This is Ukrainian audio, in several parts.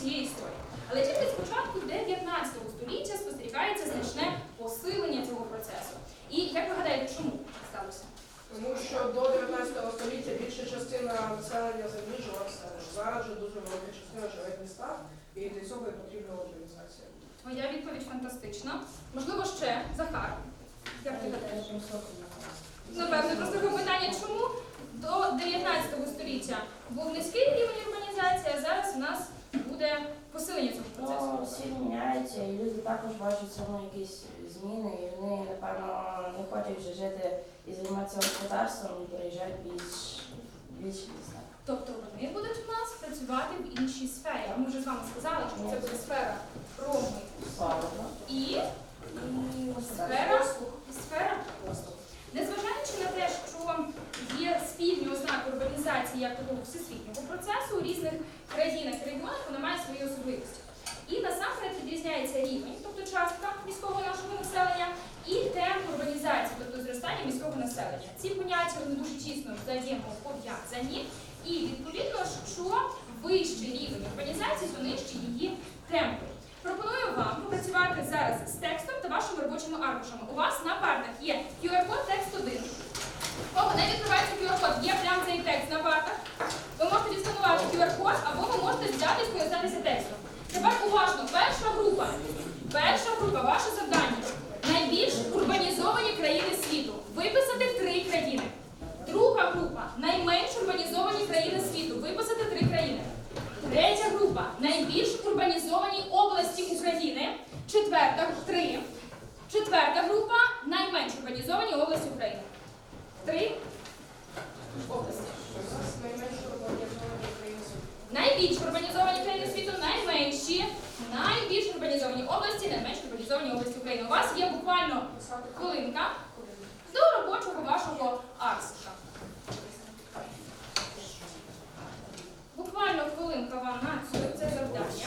відбувалося історії. Але тільки з початку 19 століття спостерігається значне посилення цього процесу. І як ви гадаєте, чому так сталося? Тому що до 19 століття більша частина населення землі жила в селах. Зараз же дуже велика частина живе в містах, і для цього і потрібна урбанізація. Твоя відповідь фантастична. Можливо, ще Захар. Як ти гадаєш? Напевно, просто питання, чому до 19 століття був низький рівень урбанізації, а зараз у нас буде посилення цього процесу. Ну, всі міняються, і люди також бачать цьому якісь зміни, і вони, напевно, не хочуть вже жити і займатися господарством, і переїжджають більш більш міста. Тобто вони будуть у нас працювати в іншій сфері. Ми вже з вами сказали, що це буде сфера промисловості і сфера, сфера послуг. Незважаючи на те, що є спільні ознаки урбанізації як такого всесвітнього процесу у різних країнах і регіонах, вона має свої особливості. І насамперед відрізняється рівень, тобто частка міського нашого населення, і темп урбанізації, тобто зростання міського населення. Ці поняття вони дуже тісно взаємопов'язані, і відповідно, що вищий рівень урбанізації, то нижчі її темпи. Пропоную вам попрацювати зараз з текстом та вашими робочими аркушами. У вас на партах є QR-код текст 1. Кого не відкривається QR-код, є прямо цей текст на партах. Ви можете відсканувати QR-код, або ви можете взяти і скористатися текстом. Тепер уважно, перша група. Перша група, ваше завдання. Найбільш урбанізовані країни світу. Виписати три країни. Друга група найменш урбанізовані країни світу. Виписати три країни. Третя група найбільш урбанізовані області України. Четверта три. Четверта група найменш урбанізовані області України. Три області. Найбільш урбанізовані країни світу, найменші, найбільш урбанізовані області, найменш урбанізовані області України. У вас є буквально хвилинка до робочого вашого арсика. Буквально хвилинка вам на цю- це завдання.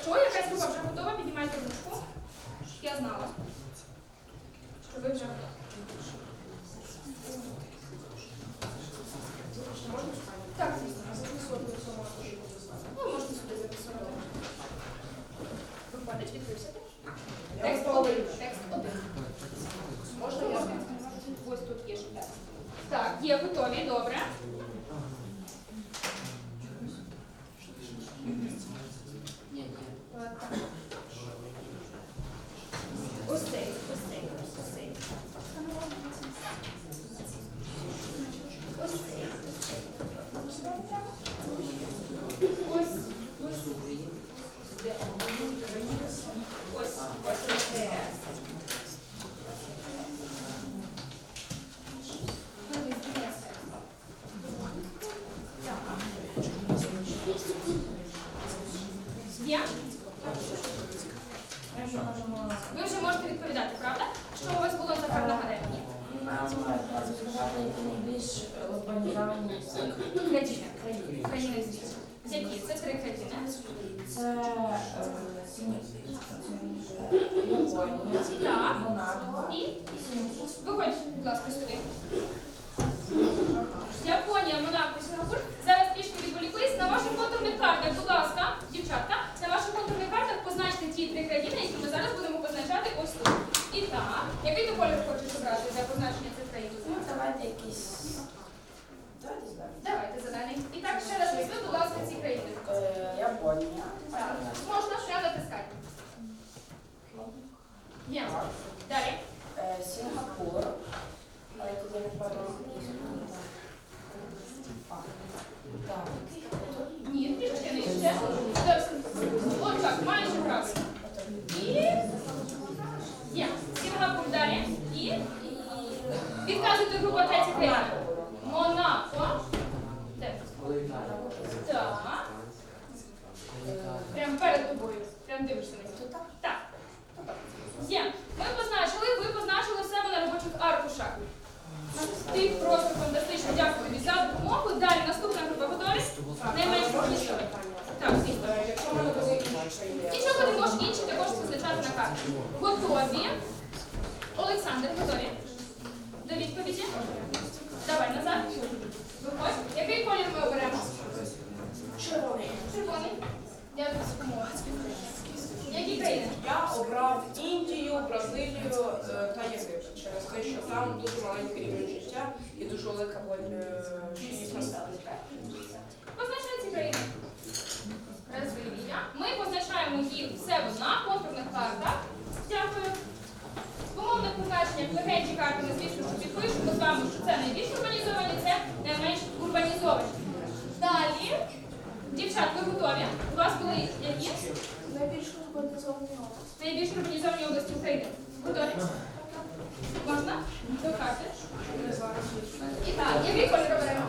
Якщо якась група вже готова, піднімайте ручку. Я знала, що ви вже готові. Можна? Так, звісно. Записувати можна, знати. Ну, можете сюди записувати. Виходить, відкрився Текст один. Текст один. Можна я? Ось тут є ще текст. Так, є готові, добре. Так. Ось цей, ось цей, ось цей. Ось цей, ось цей. Ось, ось. Де? Ось, ось це. Є? Ми вже можемо Ви вже можете відповідати, правда? Що у вас було за карна гадання? нам треба сказати, які найбільш урбанізовані. Країни. Країни світу. Які? Це три країни. Це е, Японія, Монако І виходь, будь ласка, сюди. Японія, Монако, Сінгапур. Давайте зелений. І так, ще раз назви, будь ласка, ці країни. Е, Японія. Так. Можна ще натискати. Є. Далі. Е, Сінгапур. Але туди не падає. అందరూ з вами, що це найбільш урбанізовані, це найменш урбанізовані. Далі. Дівчат, ви готові? У вас були які? Найбільш урбанізовані області. Найбільш урбанізовані області України. Готові? Можна? До карти. І так, який колір оберемо?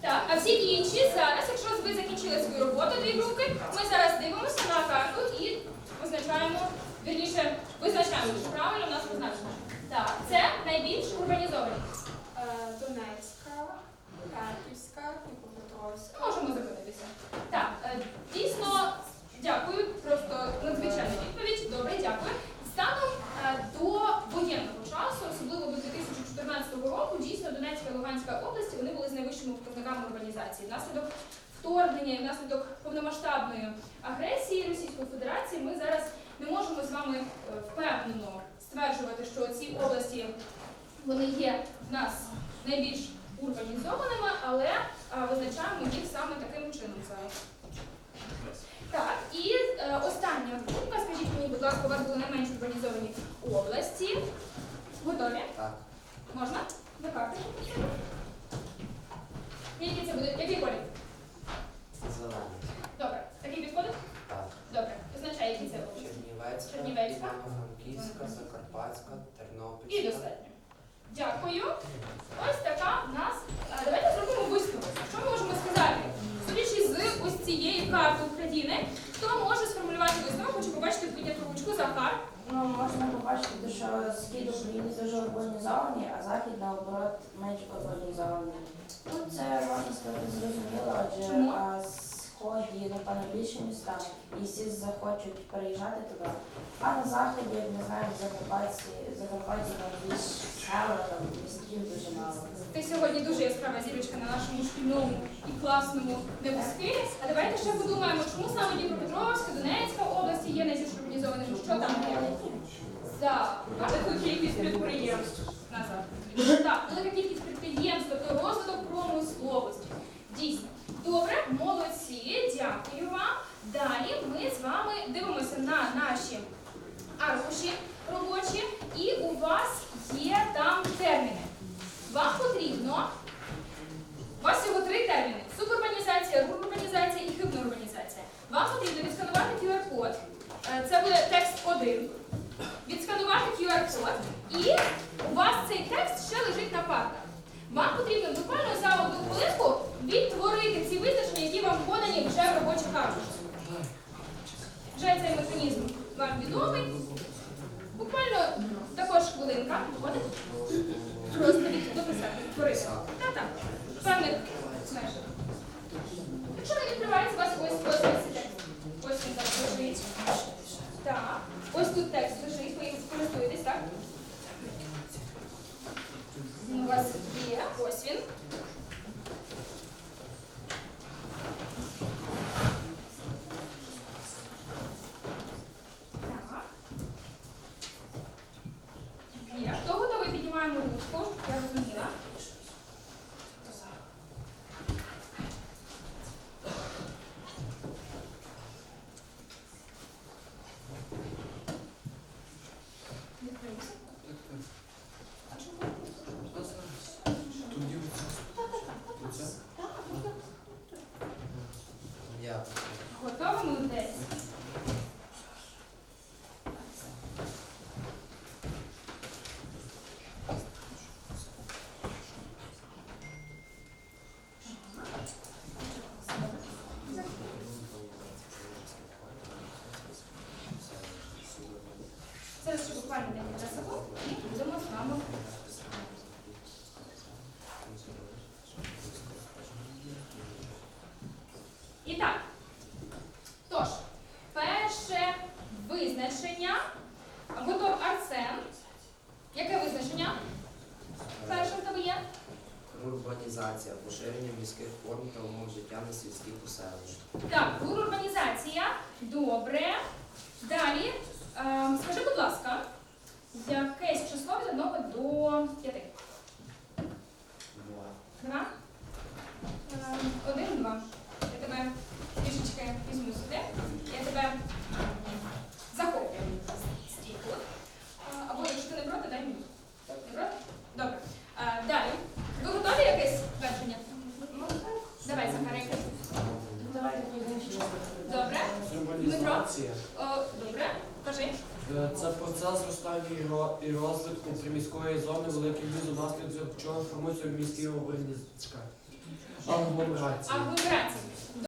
Так, а всі інші зараз, якщо ви закінчили свою роботу, дві групи, ми зараз дивимося на карту і позначаємо, вірніше, визначаємо, що правильно в нас позначено. Так, це найбільш урбанізовані. Е, Донецька, Харківська, Дніпропетровська. Можемо зупинитися. Так, е, дійсно, дякую. Просто надзвичайна відповідь. Добре, дякую. Станом е, до воєнного часу, особливо до 2014 року, дійсно Донецька і Луганська області вони були з найвищими показниками урбанізації. Внаслідок вторгнення і внаслідок повномасштабної агресії Російської Федерації ми зараз не можемо з вами е, впевнено стверджувати, що ці області вони є в нас найбільш урбанізованими, але е, визначаємо їх саме таким чином зараз. Так, і е, остання група, скажіть мені, будь ласка, у вас були найменш урбанізовані області. Готові? Так. Можна? До карти. Які це буде? Який колір? Зелений. Добре. Такий підходить? Так. Добре. Позначай, які це області. Чернівецька, Чернівецька. Івано-Франківська, Закарпатська, І Тернопільська. достатньо. Дякую. Ось така в нас. Е, Давайте зробимо висновок. Що ми можемо сказати? Судячи з ось цієї карти України, хто може сформулювати висновок, хочу побачити підняту Захар. Ну, можна побачити, що схід України дуже урбанізований, а захід наоборот менш урбанізований. Ну, це можна сказати зрозуміло, адже Чому? а, сході, напевно, більше міста, і всі захочуть переїжджати туди. А на заході, як ми знаємо, в Закарпатті, в Закарпатті там більш села, там містів дуже мало. Ти сьогодні дуже яскрава зірочка на нашому шкільному і класному небосхилі. А давайте ще подумаємо, чому саме Дніпропетровська, Донецька області є найбільш урбанізованими. Що там є? За велику кількість підприємств. Назад. Так, велика кількість підприємств, тобто розвиток промисловості. Дійсно. Добре, молодці, дякую вам. Далі ми з вами дивимося на наші аркуші робочі, і у вас є там терміни. Вам потрібно, у вас всього три терміни: субурбанізація, рурбанізація і хибноурбанізація. Вам потрібно відсканувати QR-код. Е, Це буде текст 1. Відсканувати QR-код, і у вас цей текст ще лежить на партах. Вам потрібно буквально за одну хвилинку відтворити ці визначення, які вам подані вже в робочих аркушах. Вже цей механізм вам відомий. Буквально також хвилинка виходить. Просто дописати, відтворити. Так-так. Певних межах. Якщо не відкривається, у вас ось ось ось текст. Ось він зараз лежить. Так. Ось тут текст лежить, ви їм користуєтесь, так? Він у вас є. Ось він. Так. Є. Хто готовий, піднімаємо ручку, я розуміла. повернутись. Добре. Далі, ем, скажи, будь ласка, якесь число від 1 до 5. міської зони великі віз, внаслідок чого формується міський організм. Агломерація. Агломерація.